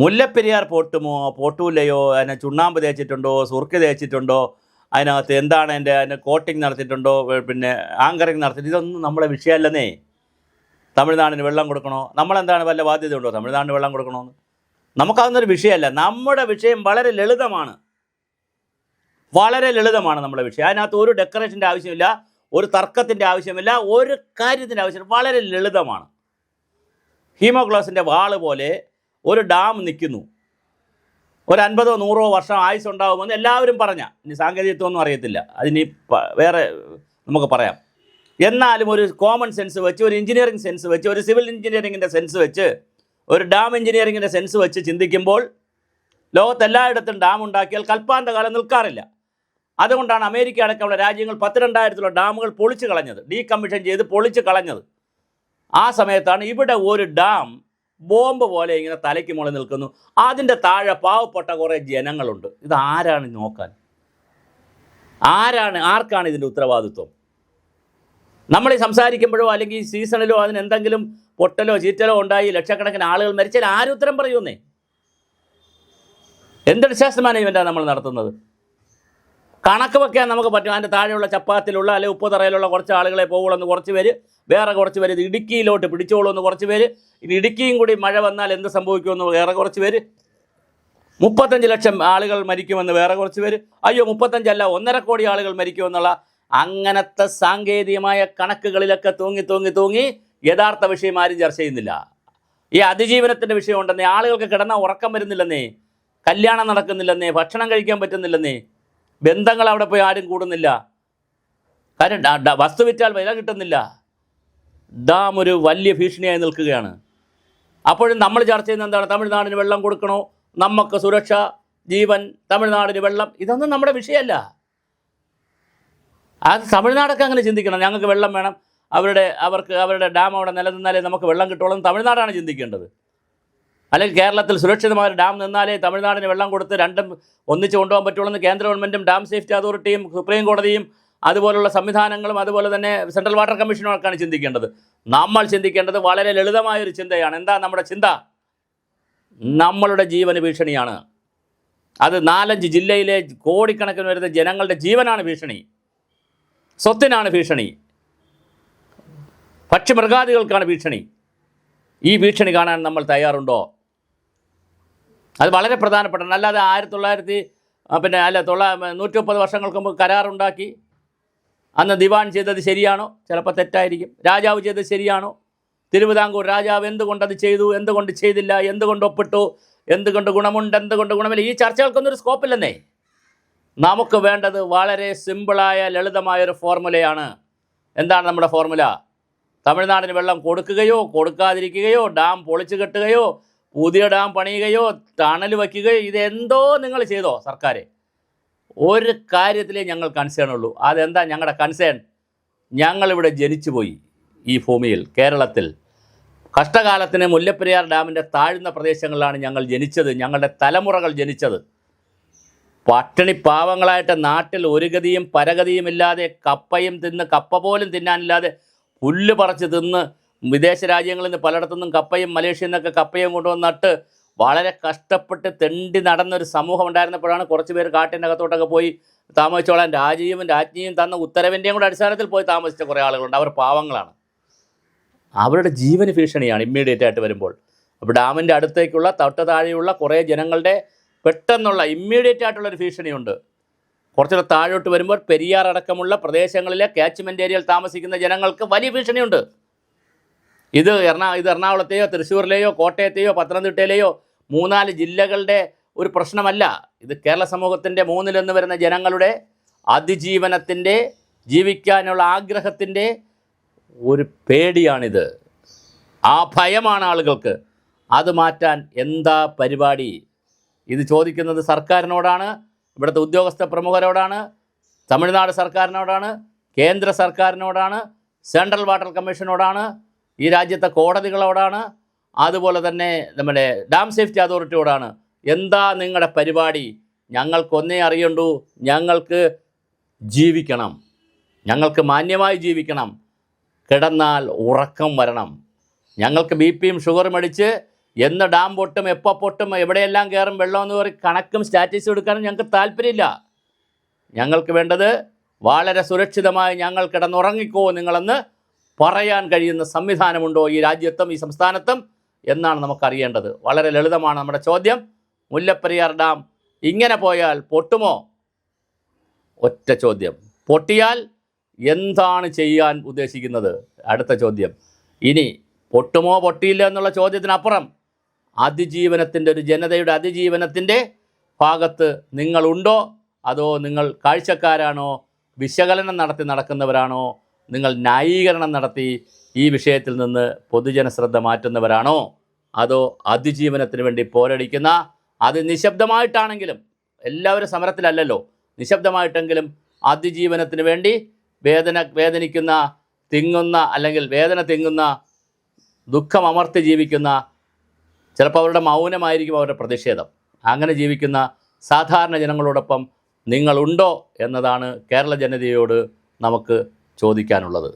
മുല്ലപ്പെരിയാർ പോട്ടുമോ? പൊട്ടൂലയോ? അതിനെ ചുണ്ണാമ്പ് തേച്ചിട്ടുണ്ടോ? സുർക്ക് തേച്ചിട്ടുണ്ടോ? അതിനകത്ത് എന്താണ് എന്റെ അതിന് കോട്ടിങ് നടത്തിയിട്ടുണ്ടോ? പിന്നെ ആങ്കറിങ് നടത്തിയിട്ട് ഇതൊന്നും നമ്മളെ വിഷയമല്ലെന്നേ. തമിഴ്നാടിന് വെള്ളം കൊടുക്കണോ? നമ്മളെന്താണ് വല്ല ബാധ്യതയുണ്ടോ? തമിഴ്നാടിന് വെള്ളം കൊടുക്കണമെന്ന് നമുക്കതൊന്നൊരു വിഷയമല്ല. നമ്മുടെ വിഷയം വളരെ ലളിതമാണ്. വളരെ ലളിതമാണ് നമ്മുടെ വിഷയം. അതിനകത്ത് ഒരു ഡെക്കറേഷന്റെ ആവശ്യമില്ല ഒരു തർക്കത്തിന്റെ ആവശ്യമില്ല ഒരു കാര്യത്തിന്റെ ആവശ്യമില്ല. വളരെ ലളിതമാണ്. ഹീമോഗ്ലോസിന്റെ വാൾ പോലെ ഒരു ഡാം നിൽക്കുന്നു. ഒരു അൻപതോ നൂറോ വർഷം ആയുസ് ഉണ്ടാകുമെന്ന് എല്ലാവരും പറഞ്ഞ. ഇനി സാങ്കേതികത്വമൊന്നും അറിയത്തില്ല. അതിനി വേറെ നമുക്ക് പറയാം. എന്നാലും ഒരു കോമൺ സെൻസ് വെച്ച് ഒരു എഞ്ചിനീയറിംഗ് സെൻസ് വെച്ച് ഒരു സിവിൽ എഞ്ചിനീയറിംഗിന്റെ സെൻസ് വെച്ച് ഒരു ഡാം എഞ്ചിനീയറിംഗിന്റെ സെൻസ് വെച്ച് ചിന്തിക്കുമ്പോൾ ലോകത്തെല്ലായിടത്തും ഡാം ഉണ്ടാക്കിയാൽ കൽപ്പാന്ത കാലം നിൽക്കാറില്ല. അതുകൊണ്ടാണ് അമേരിക്ക അടക്കമുള്ള രാജ്യങ്ങൾ പത്തിരണ്ടായിരത്തിലുള്ള ഡാമുകൾ പൊളിച്ചു കളഞ്ഞത്. ഡീകമ്മീഷൻ ചെയ്ത് പൊളിച്ചു കളഞ്ഞത്. ആ സമയത്താണ് ഇവിടെ ഒരു ഡാം ബോംബ് പോലെ ഇങ്ങനെ തലയ്ക്ക് മുകളിൽ നിൽക്കുന്നു. അതിന്റെ താഴെ പാവപ്പെട്ട കുറേ ജനങ്ങളുണ്ട്. ഇത് ആരാണ് നോക്കാൻ? ആരാണ് ആർക്കാണ് ഇതിന്റെ ഉത്തരവാദിത്വം? നമ്മൾ ഈ സംസാരിക്കുമ്പോഴോ അല്ലെങ്കിൽ സീസണിലോ അതിനെന്തെങ്കിലും പൊട്ടലോ ചീറ്റലോ ഉണ്ടായി ലക്ഷക്കണക്കിന് ആളുകൾ മരിച്ചാൽ ആരും ഉത്തരം പറയുന്നേ എന്തൊരു ശാസ്ത്ര മാനേജ്മെന്റാണ് നമ്മൾ നടത്തുന്നത്? കണക്ക് വെക്കാൻ നമുക്ക് പറ്റും. അതിന്റെ താഴെയുള്ള ചപ്പാത്തിലുള്ള അല്ലെങ്കിൽ ഉപ്പ് തറയിലുള്ള കുറച്ച് ആളുകളെ പോകുള്ളൂ എന്ന് കുറച്ച് പേര്. വേറെ കുറച്ച് പേര് ഇത് ഇടുക്കിയിലോട്ട് പിടിച്ചോളൂ എന്ന് കുറച്ച് പേര്. ഇനി ഇടുക്കിയും കൂടി മഴ വന്നാൽ എന്ത് സംഭവിക്കുമെന്ന് വേറെ കുറച്ച് പേര്. മുപ്പത്തഞ്ച് ലക്ഷം ആളുകൾ മരിക്കുമെന്ന് വേറെ കുറച്ച് പേര്. അയ്യോ മുപ്പത്തഞ്ചല്ല ഒന്നര കോടി ആളുകൾ മരിക്കുമെന്നുള്ള അങ്ങനത്തെ സാങ്കേതികമായ കണക്കുകളിലൊക്കെ തൂങ്ങി തൂങ്ങി തൂങ്ങി യഥാർത്ഥ വിഷയം ആരും ചർച്ച ചെയ്യുന്നില്ല. ഈ അതിജീവനത്തിന്റെ വിഷയം ഉണ്ടെന്നേ ആളുകൾക്ക് കിടന്ന ഉറക്കം വരുന്നില്ലെന്നേ കല്യാണം നടക്കുന്നില്ലെന്നേ ഭക്ഷണം കഴിക്കാൻ പറ്റുന്നില്ലെന്നേ ബന്ധങ്ങൾ അവിടെ പോയി ആരും കൂടുന്നില്ല. ഡ- വസ്തു വിറ്റാൽ വില കിട്ടുന്നില്ല. ഡാം ഒരു വലിയ ഭീഷണിയായി നിൽക്കുകയാണ്. അപ്പോഴും നമ്മൾ ചർച്ച ചെയ്യുന്ന എന്താണ്? തമിഴ്നാടിന് വെള്ളം കൊടുക്കണോ? നമുക്ക് സുരക്ഷ ജീവൻ തമിഴ്നാടിന് വെള്ളം ഇതൊന്നും നമ്മുടെ വിഷയമല്ല. അത് തമിഴ്നാടൊക്കെ അങ്ങനെ ചിന്തിക്കണം. ഞങ്ങൾക്ക് വെള്ളം വേണം. അവരുടെ അവർക്ക് അവരുടെ ഡാം അവിടെ നിലനിന്നാലേ നമുക്ക് വെള്ളം കിട്ടുള്ളൂ തമിഴ്നാടാണ് ചിന്തിക്കേണ്ടത്. അല്ലെങ്കിൽ കേരളത്തിൽ സുരക്ഷിതമായ ഒരു ഡാം നിന്നാലേ തമിഴ്നാടിന് വെള്ളം കൊടുത്ത് രണ്ടും ഒന്നിച്ച് കൊണ്ടുപോകാൻ പറ്റുള്ളൂ എന്ന് കേന്ദ്ര ഗവൺമെന്റും ഡാം സേഫ്റ്റി അതോറിറ്റിയും സുപ്രീം കോടതിയും അതുപോലുള്ള സംവിധാനങ്ങളും അതുപോലെ തന്നെ സെൻട്രൽ വാട്ടർ കമ്മീഷനും ഒക്കെയാണ് ചിന്തിക്കേണ്ടത്. നമ്മൾ ചിന്തിക്കേണ്ടത് വളരെ ലളിതമായൊരു ചിന്തയാണ്. എന്താ നമ്മുടെ ചിന്ത? നമ്മളുടെ ജീവന് ഭീഷണിയാണ്. അത് നാലഞ്ച് ജില്ലയിലെ കോടിക്കണക്കിന് വരുന്ന ജനങ്ങളുടെ ജീവനാണ് ഭീഷണി. സ്വത്തിനാണ് ഭീഷണി. പക്ഷിമൃഗാദികൾക്കാണ് ഭീഷണി. ഈ ഭീഷണി കാണാൻ നമ്മൾ തയ്യാറുണ്ടോ? അത് വളരെ പ്രധാനപ്പെട്ടതാണ് അല്ലാതെ ആയിരത്തി തൊള്ളായിരത്തി പിന്നെ അല്ല തൊള്ള നൂറ്റി മുപ്പത് വർഷങ്ങൾക്ക് മുമ്പ് കരാറുണ്ടാക്കി. അന്ന് ദിവാൻ ചെയ്തത് ശരിയാണോ? ചിലപ്പോൾ തെറ്റായിരിക്കും. രാജാവ് ചെയ്തത് ശരിയാണോ? തിരുവിതാംകൂർ രാജാവ് എന്തുകൊണ്ടത് ചെയ്തു? എന്തുകൊണ്ട് ചെയ്തില്ല? എന്തുകൊണ്ട് ഒപ്പിട്ടു? എന്തുകൊണ്ട് ഗുണമുണ്ട്? എന്തുകൊണ്ട് ഗുണമില്ല? ഈ ചർച്ചകൾക്കൊന്നും ഒരു സ്കോപ്പില്ലെന്നേ. നമുക്ക് വേണ്ടത് വളരെ സിമ്പിളായ ലളിതമായ ഒരു ഫോർമുലയാണ്. എന്താണ് നമ്മുടെ ഫോർമുല? തമിഴ്നാടിന് വെള്ളം കൊടുക്കുകയോ കൊടുക്കാതിരിക്കുകയോ ഡാം പൊളിച്ചു കെട്ടുകയോ പുതിയ ഡാം പണിയുകയോ തണൽ വയ്ക്കുകയോ ഇതെന്തോ നിങ്ങൾ ചെയ്തോ സർക്കാർ. ഒരു കാര്യത്തിലേ ഞങ്ങൾ കൺസേൺ ഉള്ളൂ. അതെന്താ ഞങ്ങളുടെ കൺസേൺ ഞങ്ങളിവിടെ ജനിച്ചു പോയി ഈ ഭൂമിയിൽ കേരളത്തിൽ. കഷ്ടകാലത്തിന് മുല്ലപ്പെരിയാർ ഡാമിന്റെ താഴ്ന്ന പ്രദേശങ്ങളിലാണ് ഞങ്ങൾ ജനിച്ചത്. ഞങ്ങളുടെ തലമുറകൾ ജനിച്ചത്. പട്ടിണി പാവങ്ങളായിട്ട് നാട്ടിൽ ഒരു ഗതിയും പരഗതിയും ഇല്ലാതെ കപ്പയും തിന്ന് കപ്പ പോലും തിന്നാനില്ലാതെ പുല്ല് പറിച്ച് തിന്ന് വിദേശ രാജ്യങ്ങളിൽ നിന്ന് പലയിടത്തുനിന്നും കപ്പയും മലേഷ്യയിൽ നിന്നൊക്കെ കപ്പയും കൊണ്ടുവന്ന് നട്ട് വളരെ കഷ്ടപ്പെട്ട് തെണ്ടി നടന്നൊരു സമൂഹം ഉണ്ടായിരുന്നപ്പോഴാണ് കുറച്ച് പേര് കാട്ടിന്റെ അകത്തോട്ടൊക്കെ പോയി താമസിച്ചോളാൻ രാജീവും രാജ്ഞിയും തന്ന ഉത്തരവിന്റെയും കൂടെ അടിസ്ഥാനത്തിൽ പോയി താമസിച്ച കുറേ ആളുകളുണ്ട്. അവർ പാവങ്ങളാണ്. അവരുടെ ജീവന് ഭീഷണിയാണ് ഇമ്മീഡിയറ്റ് ആയിട്ട് വരുമ്പോൾ. അപ്പോൾ ഡാമിന്റെ അടുത്തേക്കുള്ള തൊട്ട് താഴെയുള്ള കുറേ ജനങ്ങളുടെ പെട്ടെന്നുള്ള ഇമ്മീഡിയറ്റ് ആയിട്ടുള്ളൊരു ഭീഷണിയുണ്ട്. കുറച്ചുകൂടെ താഴോട്ട് വരുമ്പോൾ പെരിയാർ അടക്കമുള്ള പ്രദേശങ്ങളിലെ കാച്ച്മെന്റ് ഏരിയയിൽ താമസിക്കുന്ന ജനങ്ങൾക്ക് വലിയ ഭീഷണിയുണ്ട്. ഇത് എറണാ ഇത് എറണാകുളത്തെയോ തൃശ്ശൂരിലെയോ കോട്ടയത്തെയോ പത്തനംതിട്ടയിലെയോ മൂന്നാൽ ജില്ലകളുടെ ഒരു പ്രശ്നമല്ല. ഇത് കേരള സമൂഹത്തിന്റെ മൂന്നിലൊന്ന് വരുന്ന ജനങ്ങളുടെ അതിജീവനത്തിന്റെ ജീവിക്കാനുള്ള ആഗ്രഹത്തിന്റെ ഒരു പേടിയാണിത്. ആ ഭയമാണ് ആളുകൾക്ക്. അത് മാറ്റാൻ എന്താ പരിപാടി? ഇത് ചോദിക്കുന്നത് സർക്കാരിനോടാണ് ഇവിടുത്തെ ഉദ്യോഗസ്ഥ പ്രമുഖരോടാണ് തമിഴ്നാട് സർക്കാരിനോടാണ് കേന്ദ്ര സർക്കാരിനോടാണ് സെൻട്രൽ വാട്ടർ കമ്മീഷനോടാണ് ഈ രാജ്യത്തെ കോടതികളോടാണ് അതുപോലെ തന്നെ നമ്മുടെ ഡാം സേഫ്റ്റി അതോറിറ്റിയോടാണ്. എന്താ നിങ്ങളുടെ പരിപാടി? ഞങ്ങൾക്കൊന്നേ അറിയണ്ടു ഞങ്ങൾക്ക് ജീവിക്കണം. ഞങ്ങൾക്ക് മാന്യമായി ജീവിക്കണം. കിടന്നാൽ ഉറക്കം വരണം. ഞങ്ങൾക്ക് ബി പിയും ഷുഗറും അടിച്ച് എന്ന് ഡാം പൊട്ടും എപ്പോൾ പൊട്ടും എവിടെയെല്ലാം കയറും വെള്ളം എന്ന് പറയും കണക്കും സ്റ്റാറ്റസ് എടുക്കാനും ഞങ്ങൾക്ക് താല്പര്യമില്ല. ഞങ്ങൾക്ക് വേണ്ടത് വളരെ സുരക്ഷിതമായി ഞങ്ങൾ കിടന്നുറങ്ങിക്കോ നിങ്ങളെന്ന് പറയാൻ കഴിയുന്ന സംവിധാനമുണ്ടോ ഈ രാജ്യത്തും ഈ സംസ്ഥാനത്തും എന്നാണ് നമുക്കറിയേണ്ടത്. വളരെ ലളിതമാണ് നമ്മുടെ ചോദ്യം. മുല്ലപ്പെരിയാർ ഡാം ഇങ്ങനെ പോയാൽ പൊട്ടുമോ? ഒറ്റ ചോദ്യം. പൊട്ടിയാൽ എന്താണ് ചെയ്യാൻ ഉദ്ദേശിക്കുന്നത്? അടുത്ത ചോദ്യം. ഇനി പൊട്ടുമോ പൊട്ടിയില്ല എന്നുള്ള ചോദ്യത്തിനപ്പുറം അതിജീവനത്തിന്റെ ഒരു ജനതയുടെ അതിജീവനത്തിന്റെ ഭാഗത്ത് നിങ്ങളുണ്ടോ? അതോ നിങ്ങൾ കാഴ്ചക്കാരാണോ? വിശകലനം നടത്തി നടക്കുന്നവരാണോ? നിങ്ങൾ ന്യായീകരണം നടത്തി ഈ വിഷയത്തിൽ നിന്ന് പൊതുജന ശ്രദ്ധ മാറ്റുന്നവരാണോ? അതോ അതിജീവനത്തിന് വേണ്ടി പോരടിക്കുന്ന അത് നിശബ്ദമായിട്ടാണെങ്കിലും എല്ലാവരും സമരത്തിലല്ലല്ലോ നിശബ്ദമായിട്ടെങ്കിലും അതിജീവനത്തിന് വേണ്ടി വേദന വേദനിക്കുന്ന തിങ്ങുന്ന അല്ലെങ്കിൽ വേദന തിങ്ങുന്ന ദുഃഖം അമർത്തി ജീവിക്കുന്ന ചിലപ്പോൾ അവരുടെ മൗനമായിരിക്കും അവരുടെ പ്രതിഷേധം. അങ്ങനെ ജീവിക്കുന്ന സാധാരണ ജനങ്ങളോടൊപ്പം നിങ്ങളുണ്ടോ എന്നതാണ് കേരള ജനതയോട് നമുക്ക് ചോദിക്കാനുള്ളത്.